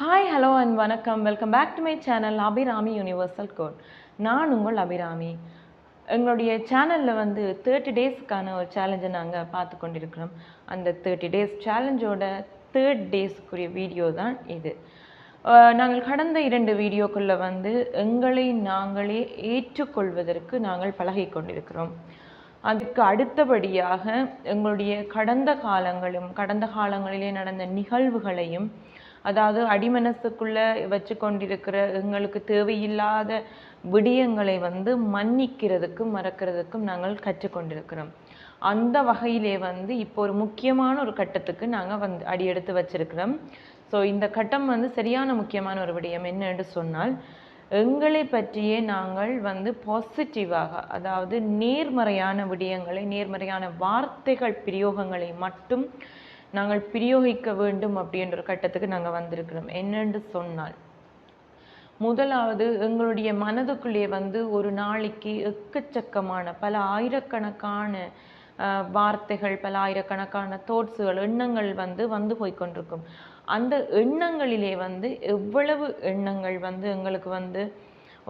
Hi hello and வணக்கம். Welcome back to my channel Abirami universal code நான் உங்கள் அபிராமி எங்களுடைய சேனலில் வந்து தேர்ட்டி டேஸ்க்கான ஒரு சேலஞ்சை நாங்கள் பார்த்து கொண்டிருக்கிறோம். அந்த தேர்ட்டி டேஸ் சேலஞ்சோட தேர்ட் டேஸ்க்குரிய வீடியோ தான் இது. நாங்கள் கடந்த இரண்டு வீடியோக்குள்ளே வந்து எங்களை நாங்களே ஏற்றுக்கொள்வதற்கு நாங்கள் பழகி கொண்டிருக்கிறோம். அதுக்கு அடுத்தபடியாக எங்களுடைய கடந்த காலங்களும் கடந்த காலங்களிலே நடந்த நிகழ்வுகளையும் அதாவது அடிமனசுக்குள்ளே வச்சு கொண்டிருக்கிற எங்களுக்கு தேவையில்லாத விடயங்களை வந்து மன்னிக்கிறதுக்கும் மறக்கிறதுக்கும் நாங்கள் கற்றுக்கொண்டிருக்கிறோம். அந்த வகையிலே வந்து இப்போ ஒரு முக்கியமான ஒரு கட்டத்துக்கு நாங்கள் வந்து அடியெடுத்து வச்சிருக்கிறோம். ஸோ இந்த கட்டம் வந்து சரியான முக்கியமான ஒரு விடயம் என்னன்னு சொன்னால் எங்களை பற்றியே நாங்கள் வந்து பாசிட்டிவாக அதாவது நேர்மறையான விடயங்களை நேர்மறையான வார்த்தைகள் பிரயோகங்களை மட்டும் நாங்கள் பிரயோகிக்க வேண்டும் அப்படின்ற ஒரு கட்டத்துக்கு நாங்கள் வந்திருக்கிறோம். என்னென்று சொன்னால் முதலாவது எங்களுடைய மனதுக்குள்ளே வந்து ஒரு நாளைக்கு எக்கச்சக்கமான பல ஆயிரக்கணக்கான வார்த்தைகள் பல ஆயிரக்கணக்கான தோட்ஸுகள் எண்ணங்கள் வந்து வந்து போய்க்கொண்டிருக்கும் அந்த எண்ணங்களிலே வந்து எவ்வளவு எண்ணங்கள் வந்து எங்களுக்கு வந்து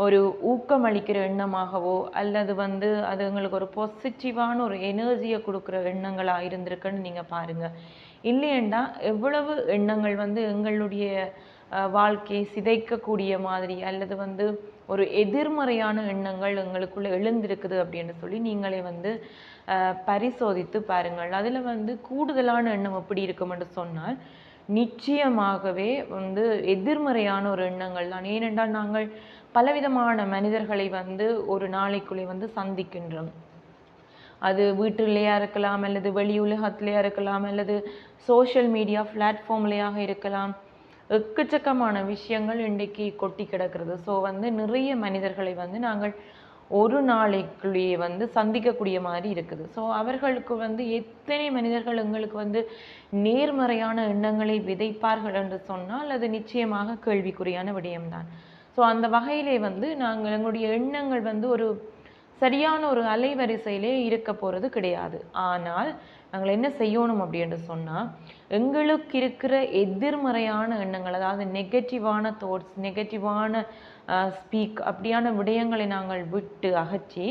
ஒரு ஊக்கமளிக்கிற எண்ணமாகவோ அல்லது வந்து அது எங்களுக்கு ஒரு பாசிட்டிவான ஒரு எனர்ஜியை கொடுக்குற எண்ணங்களாக இருந்திருக்குன்னு நீங்கள் பாருங்கள் இல்லையண்டா எவ்வளவு எண்ணங்கள் வந்து எங்களுடைய வாழ்க்கையை சிதைக்கக்கூடிய மாதிரி அல்லது வந்து ஒரு எதிர்மறையான எண்ணங்கள் எங்களுக்குள்ளே எழுந்திருக்குது அப்படின்னு சொல்லி நீங்களே வந்து பரிசோதித்து பாருங்கள். அதில் வந்து கூடுதலான எண்ணம் எப்படி இருக்கும்னு சொன்னால் நிச்சயமாகவே வந்து எதிர்மறையான ஒரு எண்ணங்கள் தான். ஏனென்றால் நாங்கள் பலவிதமான மனிதர்களை வந்து ஒரு நாளைக்குள்ளே வந்து சந்திக்கின்றோம். அது வீட்டிலேயா இருக்கலாம் அல்லது வெளி உலகத்திலேயா இருக்கலாம் அல்லது சோஷியல் மீடியா பிளாட்ஃபார்ம்லேயாக இருக்கலாம். எக்கச்சக்கமான விஷயங்கள் இன்றைக்கு கொட்டி கிடக்கிறது. ஸோ வந்து நிறைய மனிதர்களை வந்து நாங்கள் ஒரு நாளைக்குள்ளேயே வந்து சந்திக்கக்கூடிய மாதிரி இருக்குது. ஸோ அவர்களுக்கு வந்து எத்தனை மனிதர்கள் எங்களுக்கு வந்து நேர்மறையான எண்ணங்களை விதைப்பார்கள் என்று சொன்னால் அது நிச்சயமாக கேள்விக்குறியான விடயம்தான். ஸோ அந்த வகையிலே வந்து நாங்கள் எங்களுடைய எண்ணங்கள் வந்து ஒரு சரியான ஒரு அலைவரிசையிலே இருக்க போகிறது கிடையாது. ஆனால் நாங்கள் என்ன செய்யணும் அப்படின்னு சொன்னால் எங்களுக்கு இருக்கிற எதிர்மறையான எண்ணங்கள் அதாவது நெகட்டிவான தோட்ஸ் நெகட்டிவான ஸ்பீக் அப்படியான விடயங்களை நாங்கள் விட்டு அகற்றி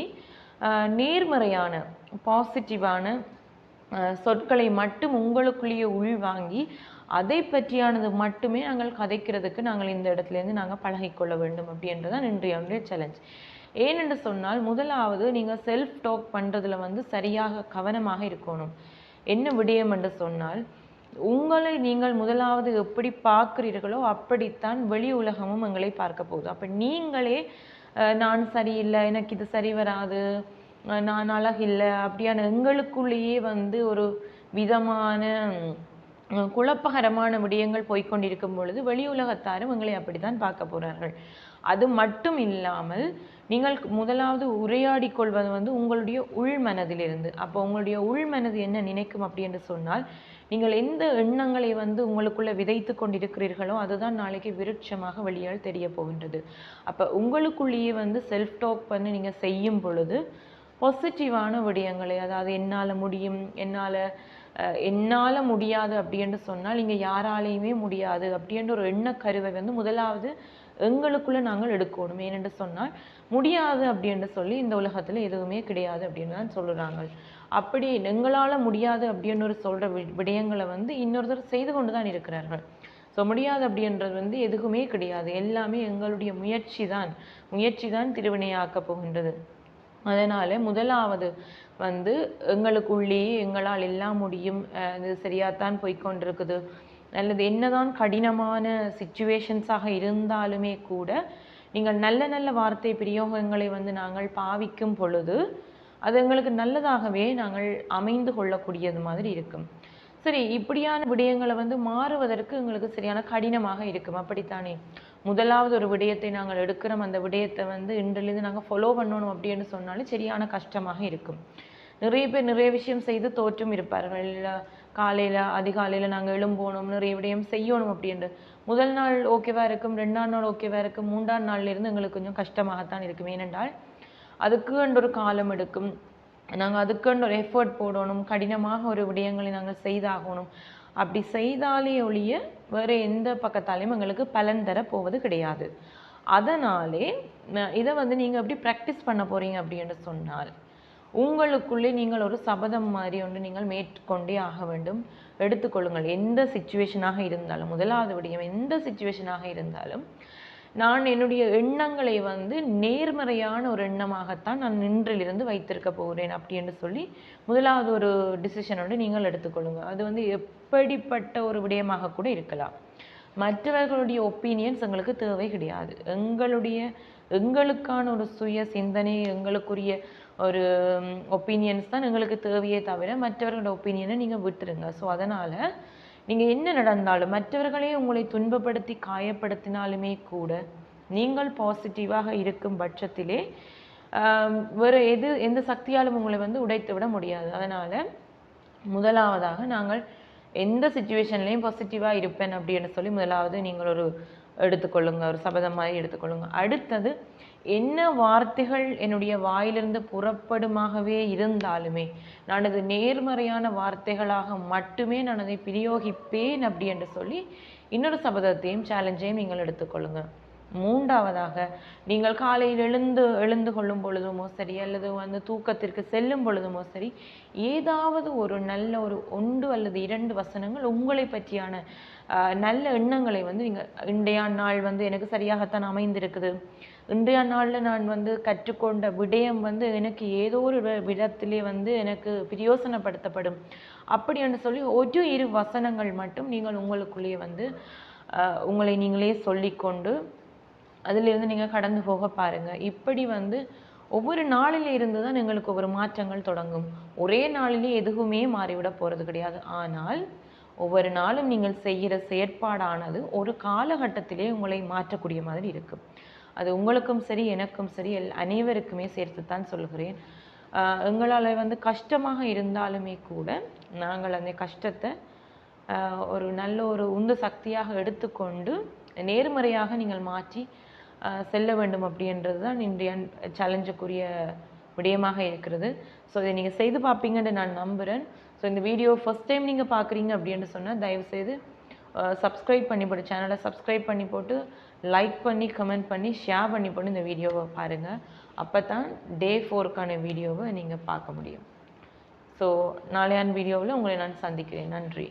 நேர்மறையான பாசிட்டிவான சொற்களை மட்டும் உங்களுக்குள்ளேயே உள்வாங்கி அதை பற்றியானது மட்டுமே நாங்கள் கதைக்கிறதுக்கு நாங்கள் இந்த இடத்துலேருந்து நாங்கள் பழகிக்கொள்ள வேண்டும் அப்படின்றதான் இன்றைய சேலஞ்ச் ஏனென்று சொன்னால் முதலாவது நீங்கள் செல்ஃப் டாக் பண்ணுறதுல வந்து சரியாக கவனமாக இருக்கணும். என்ன விடயம் என்று சொன்னால் உங்களை நீங்கள் முதலாவது எப்படி பார்க்குறீர்களோ அப்படித்தான் வெளி உலகமும் எங்களை பார்க்க போகுது. அப்போ நீங்களே நான் சரியில்லை எனக்கு இது சரி வராது நான் அழகில்லை அப்படியான எங்களுக்குள்ளேயே வந்து ஒரு விதமான குழப்பகரமான விடயங்கள் போய்கொண்டிருக்கும் பொழுது வெளி உலகத்தாரும் உங்களை அப்படித்தான் பார்க்க போகிறார்கள் அது மட்டும் இல்லாமல் நீங்கள் முதலாவது உரையாடி கொள்வது வந்து உங்களுடைய உள் மனதிலிருந்து. அப்போ உங்களுடைய உள் மனது என்ன நினைக்கும் அப்படி என்று சொன்னால் நீங்கள் எந்த எண்ணங்களை வந்து உங்களுக்குள்ளே விதைத்து கொண்டிருக்கிறீர்களோ அதுதான் நாளைக்கு விருட்சமாக வெளியால் தெரிய போகின்றது. அப்போ உங்களுக்குள்ளேயே வந்து செல்ஃப் டாக் பண்ணி நீங்கள் செய்யும் பொழுது பாசிட்டிவான விடயங்களை அதாவது என்னால் முடியும் என்னால் என்னால் முடியாது அப்படின்னு சொன்னால் இங்கே யாராலையுமே முடியாது அப்படின்ற ஒரு எண்ணக்கருவை வந்து முதலாவது எங்களுக்குள்ளே நாங்கள் எடுக்கணும். ஏனென்று சொன்னால் முடியாது அப்படின்னு சொல்லி இந்த உலகத்தில் எதுவுமே கிடையாது அப்படின்னு தான் சொல்லுறாங்க அப்படி எங்களால் முடியாது அப்படின்னு ஒரு சொல்கிற விடயங்களை வந்து இன்னொருத்தர் செய்து கொண்டு தான் இருக்கிறார்கள். ஸோ முடியாது அப்படின்றது வந்து எதுவுமே கிடையாது. எல்லாமே எங்களுடைய முயற்சி தான். முயற்சி தான் திருவினையாக்க போகின்றது. அதனால முதலாவது வந்து எங்களுக்குள்ளேயே எங்களால் எல்லாம் முடியும் இது சரியாகத்தான் போய்க்கொண்டிருக்குது. அல்லது என்னதான் கடினமான சுச்சுவேஷன்ஸாக இருந்தாலுமே கூட நீங்கள் நல்ல நல்ல வார்த்தை பிரயோகங்களை வந்து நாங்கள் பாவிக்கும் பொழுது அது எங்களுக்கு நல்லதாகவே நாங்கள் அமைந்து கொள்ளக்கூடியது மாதிரி இருக்கும். சரி இப்படியான விடயங்களை வந்து மாறுவதற்கு எங்களுக்கு சரியான கடினமாக இருக்கும். அப்படித்தானே? முதலாவது ஒரு விடயத்தை நாங்கள் எடுக்கிறோம். அந்த விடயத்தை வந்து இன்றிலிருந்து நாங்கள் ஃபாலோ பண்ணணும் அப்படின்னு சொன்னாலும் சரியான கஷ்டமாக இருக்கும். நிறைய பேர் நிறைய விஷயம் செய்து தோற்றும் இருப்பார்கள். இல்லை காலையில் அதிகாலையில் நாங்கள் எழும்போணும் நிறைய விடயம் செய்யணும் அப்படின்ட்டு. முதல் நாள் ஓகேவா இருக்கும் ரெண்டாம் நாள் ஓகேவா இருக்கும் மூன்றாம் நாள்ல இருந்து எங்களுக்கு கொஞ்சம் கஷ்டமாகத்தான் இருக்கும். ஏனென்றால் அதுக்குன்ற ஒரு காலம் எடுக்கும். நாங்கள் அதுக்குன்ற ஒரு எஃபர்ட் போடணும். கடினமாக ஒரு விடயங்களை நாங்கள் செய்தாகணும். அப்படி செய்தாலே ஒழிய வேறு எந்த பக்கத்தாலையும் எங்களுக்கு பலன் தர போவது கிடையாது. அதனாலே இதை வந்து நீங்கள் எப்படி ப்ராக்டிஸ் பண்ண போகிறீங்க அப்படின்னு சொன்னால் உங்களுக்குள்ளே நீங்கள் ஒரு சபதம் மாதிரி ஒன்று நீங்கள் மேற்கொண்டே ஆக வேண்டும். எடுத்துக்கொள்ளுங்கள் எந்த சுச்சுவேஷனாக இருந்தாலும் முதலாவது விடயம் எந்த சுச்சுவேஷனாக இருந்தாலும் நான் என்னுடைய எண்ணங்களை வந்து நேர்மறையான ஒரு எண்ணமாகத்தான் நான் நின்றிலிருந்து வைத்திருக்க போகிறேன் அப்படின்னு சொல்லி முதலாவது ஒரு டிசிஷனோடு நீங்கள் எடுத்துக்கொள்ளுங்கள் அது வந்து எப்படிப்பட்ட ஒரு விடயமாக கூட இருக்கலாம். மற்றவர்களுடைய ஒப்பீனியன்ஸ் எங்களுக்கு தேவை கிடையாது. எங்களுடைய எங்களுக்கான ஒரு சுய சிந்தனை எங்களுக்குரிய ஒரு ஒப்பீனியன்ஸ் தான் எங்களுக்கு தேவையே தவிர மற்றவர்களோட ஒப்பீனியனை நீங்கள் விட்டுருங்க. ஸோ அதனால் நீங்கள் என்ன நடந்தாலும் மற்றவர்களே உங்களை துன்பப்படுத்தி காயப்படுத்தினாலுமே கூட நீங்கள் பாசிட்டிவாக இருக்கும் பட்சத்திலே வேறு எது எந்த சக்தியாலும் உங்களை வந்து உடைத்து விட முடியாது. அதனால் முதலாவதாக நாங்கள் எந்த சுச்சுவேஷன்லேயும் பாசிட்டிவாக இருப்பேன் அப்படின்னு சொல்லி முதலாவது நீங்கள் ஒரு எடுத்துக்கொள்ளுங்க ஒரு சபதம் மாதிரி எடுத்துக்கொள்ளுங்க. அடுத்தது என்ன வார்த்தைகள் என்னுடைய வாயிலிருந்து புறப்படுமாகவே இருந்தாலுமே நான் அது நேர்மறையான வார்த்தைகளாக மட்டுமே நான் அதை பிரயோகிப்பேன் அப்படி என்று சொல்லி இன்னொரு சபதத்தையும் சேலஞ்சையும் நீங்கள் எடுத்துக்கொள்ளுங்கள் மூன்றாவதாக நீங்கள் காலையில் எழுந்து எழுந்து கொள்ளும் பொழுதுமோ சரி அல்லது வந்து தூக்கத்திற்கு செல்லும் பொழுதுமோ சரி ஏதாவது ஒரு நல்ல ஒரு ஒன்று அல்லது இரண்டு வசனங்கள் உங்களை பற்றியான நல்ல எண்ணங்களை வந்து நீங்கள் இன்றைய நாள் வந்து எனக்கு சரியாகத்தான் அமைந்திருக்குது. இன்றைய நாளில் நான் வந்து கற்றுக்கொண்ட விடயம் வந்து எனக்கு ஏதோ ஒரு விதத்திலே வந்து எனக்கு பிரயோசனப்படுத்தப்படும். அப்படி என்று சொல்லி ஒரு இரு வசனங்கள் மட்டும் நீங்கள் உங்களுக்குள்ளேயே வந்து உங்களை நீங்களே சொல்லிக்கொண்டு அதிலிருந்து நீங்கள் கடந்து போக பாருங்கள் இப்படி வந்து ஒவ்வொரு நாளில் இருந்து தான் எங்களுக்கு ஒவ்வொரு மாற்றங்கள் தொடங்கும். ஒரே நாளிலே எதுவுமே மாறிவிட போகிறது கிடையாது. ஆனால் ஒவ்வொரு நாளும் நீங்கள் செய்கிற செயற்பாடானது ஒரு காலகட்டத்திலே உங்களை மாற்றக்கூடிய மாதிரி இருக்கும் அது உங்களுக்கும் சரி எனக்கும் சரி எல் அனைவருக்குமே சேர்த்துத்தான் சொல்கிறேன். எங்களால் வந்து கஷ்டமாக இருந்தாலுமே கூட நாங்கள் அந்த கஷ்டத்தை ஒரு நல்ல ஒரு உந்து சக்தியாக எடுத்துக்கொண்டு நேர்மறையாக நீங்கள் மாற்றி செல்ல வேண்டும் அப்படின்றது தான் இன்றைய சேலஞ்சுக்குரிய விடயமாக இருக்கிறது. ஸோ இதை நீங்கள் செய்து பார்ப்பீங்கன்னு நான் நம்புகிறேன் ஸோ இந்த வீடியோ ஃபர்ஸ்ட் டைம் நீங்கள் பார்க்குறீங்க அப்படின்னு சொன்னால் தயவுசெய்து சப்ஸ்கிரைப் பண்ணி போட்டு சேனலை சப்ஸ்கிரைப் பண்ணி போட்டு லைக் பண்ணி கமெண்ட் பண்ணி ஷேர் பண்ணி போட்டு இந்த வீடியோவை பாருங்கள் அப்போ தான் டே ஃபோருக்கான வீடியோவை நீங்கள் பார்க்க முடியும். ஸோ நாளையான் வீடியோவில் உங்களை நான் சந்திக்கிறேன். நன்றி.